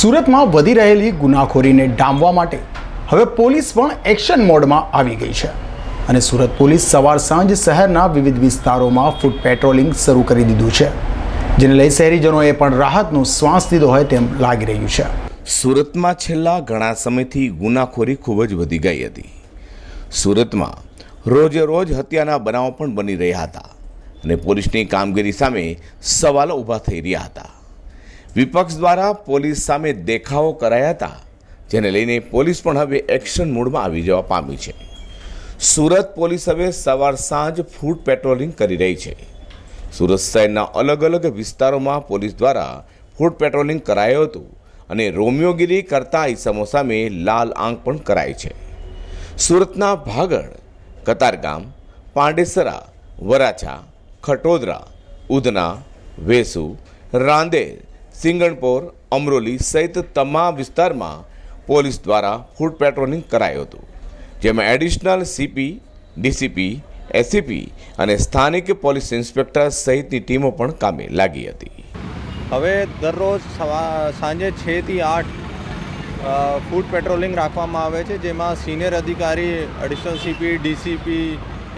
સુરતમાં વધી રહેલી ગુનાખોરીને ડામવા માટે હવે પોલીસ પણ એક્શન મોડમાં આવી ગઈ છે. અને સુરત પોલીસ સવાર સાંજ શહેરના વિવિધ વિસ્તારોમાં ફૂટ પેટ્રોલિંગ શરૂ કરી દીધું છે. જેને લઈ શહેરીજનોએ પણ રાહતનો શ્વાસ લીધો હોય તેમ લાગી રહ્યું છે. સુરતમાં છેલ્લા ઘણા સમયથી ગુનાખોરી ખૂબ જ વધી ગઈ હતી. સુરતમાં રોજે રોજ હત્યાના બનાવો પણ બની રહ્યા હતા. અને પોલીસની કામગીરી સામે સવાલો ઊભા થઈ રહ્યા હતા. વિપક્ષ દ્વારા પોલીસ સામે દેખાવો કરાયા હતા, જેને લઈને પોલીસ પણ હવે એક્શન મૂડમાં આવી જવા પામી છે. સુરત પોલીસ હવે સવાર સાંજ ફૂડ પેટ્રોલિંગ કરી રહી છે. સુરત શહેરના અલગ અલગ વિસ્તારોમાં પોલીસ દ્વારા ફૂડ પેટ્રોલિંગ કરાયું હતું અને રોમિયોગીરી કરતા ઈસમો સામે લાલ આંખ પણ કરાઈ છે. સુરતના ભાગળ, કતારગામ, પાંડેસરા, વરાછા, ખટોદરા, ઉધના, વેસુ, રાંદેર સિંગણપોર, અમરોલી સહિત તમામ વિસ્તારમાં પોલીસ દ્વારા ફૂડ પેટ્રોલિંગ કરાયું હતું, જેમાં એડિશનલ સીપી, ડીસીપી એસીપી અને સ્થાનિક પોલીસ ઇન્સ્પેક્ટર સહિતની ટીમો પણ કામે લાગી હતી. હવે દરરોજ સાંજે છથી આઠ ફૂડ પેટ્રોલિંગ રાખવામાં આવે છે, જેમાં સિનિયર અધિકારી, additional CP, DCP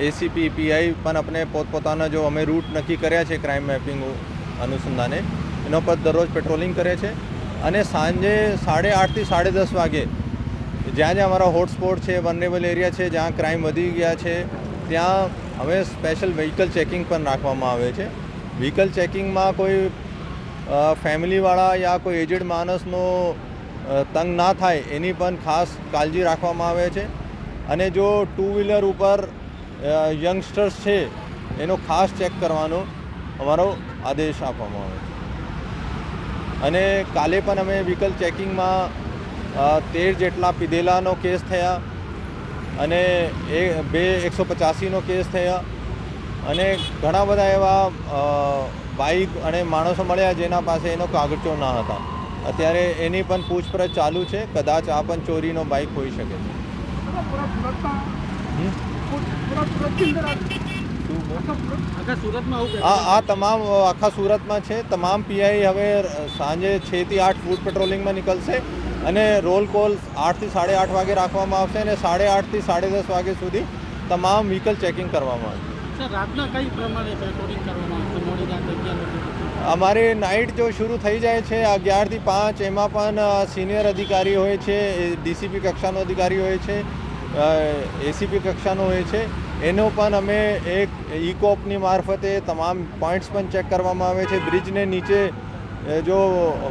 ACP PI પણ આપણે પોતપોતાના જો અમે રૂટ નક્કી કર્યા છે, ક્રાઇમ મેપિંગ અનુસંધાને એના પર દરરોજ પેટ્રોલિંગ કરે છે. અને સાંજે સાડે આઠથી સાડે દસ વાગે જ્યાં જ્યાં અમારા હોટસ્પોટ છે વનરેબલ એરિયા છે, જ્યાં ક્રાઇમ વધી ગયા છે, ત્યાં હવે સ્પેશિયલ વ્હીકલ ચેકિંગ પણ રાખવામાં આવે છે. વ્હીકલ ચેકિંગમાં કોઈ ફેમિલીવાળા યા કોઈ એજેડ માણસનો તંગ ના થાય એની પણ ખાસ કાળજી રાખવામાં આવે છે. અને જો ટુ વ્હીલર ઉપર યંગસ્ટર્સ છે, એનો ખાસ ચેક કરવાનો અમારો આદેશ આપવામાં આવે છે. અને કાલે પણ અમે વ્હીકલ ચેકિંગમાં તેર જેટલા પીધેલાનો કેસ થયા અને એ બે એકસો પચાસીનો કેસ થયા અને ઘણા બધા એવા બાઇક અને માણસો મળ્યા જેના પાસે એનો કાગળચો ના હતા. અત્યારે એની પણ પૂછપરછ ચાલુ છે. કદાચ આ પણ ચોરીનો બાઇક હોઈ શકે છે. આ આ તમામ આખા સુરતમાં છે. તમામ પીઆઈ હવે સાંજે છથી આઠ ફૂડ પેટ્રોલિંગમાં નીકળશે અને રોલ કોલ આઠથી સાડે આઠ વાગે રાખવામાં આવશે અને સાડે આઠથી સાડે દસ વાગે સુધી તમામ વ્હીકલ ચેકિંગ કરવામાં આવશે. રાતના કઈ પ્રમાણે પેટ્રોલિંગ કરવામાં આવશે? અમારી નાઇટ જો શરૂ થઈ જાય છે અગિયારથી પાંચ એમાં પણ સિનિયર અધિકારી હોય છે ડીસીપી કક્ષાનો અધિકારી હોય છે એસીપી કક્ષાનો હોય છે. એનો પણ અમે એક ઇકોપની મારફતે તમામ પોઈન્ટ્સ પણ ચેક કરવામાં આવે છે. બ્રિજને નીચે જો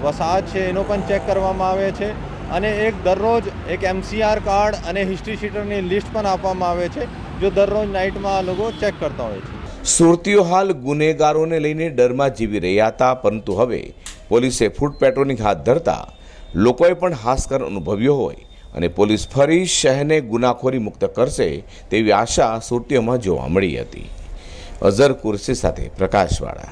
વસાહત છે, એનો પણ ચેક કરવામાં આવે છે. અને એક દરરોજ એક એમસીઆર કાર્ડ અને હિસ્ટ્રી શીટરની લિસ્ટ પણ આપવામાં આવે છે, જો દરરોજ નાઇટમાં આ લોકો ચેક કરતા હોય છે. સુરતીઓ હાલ ગુનેગારોને લઈને ડરમાં જીવી રહ્યા હતા, પરંતુ હવે પોલીસે ફૂટ પેટ્રોલિંગ હાથ ધરતા લોકોએ પણ હાસ્કર અનુભવ્યો હોય. અને પોલીસ ફરી શહેરને ગુનાખોરી મુક્ત કરશે તેવી આશા સુરતીઓમાં જોવા મળી હતી. અઝર કુરશી સાથે પ્રકાશવાળા.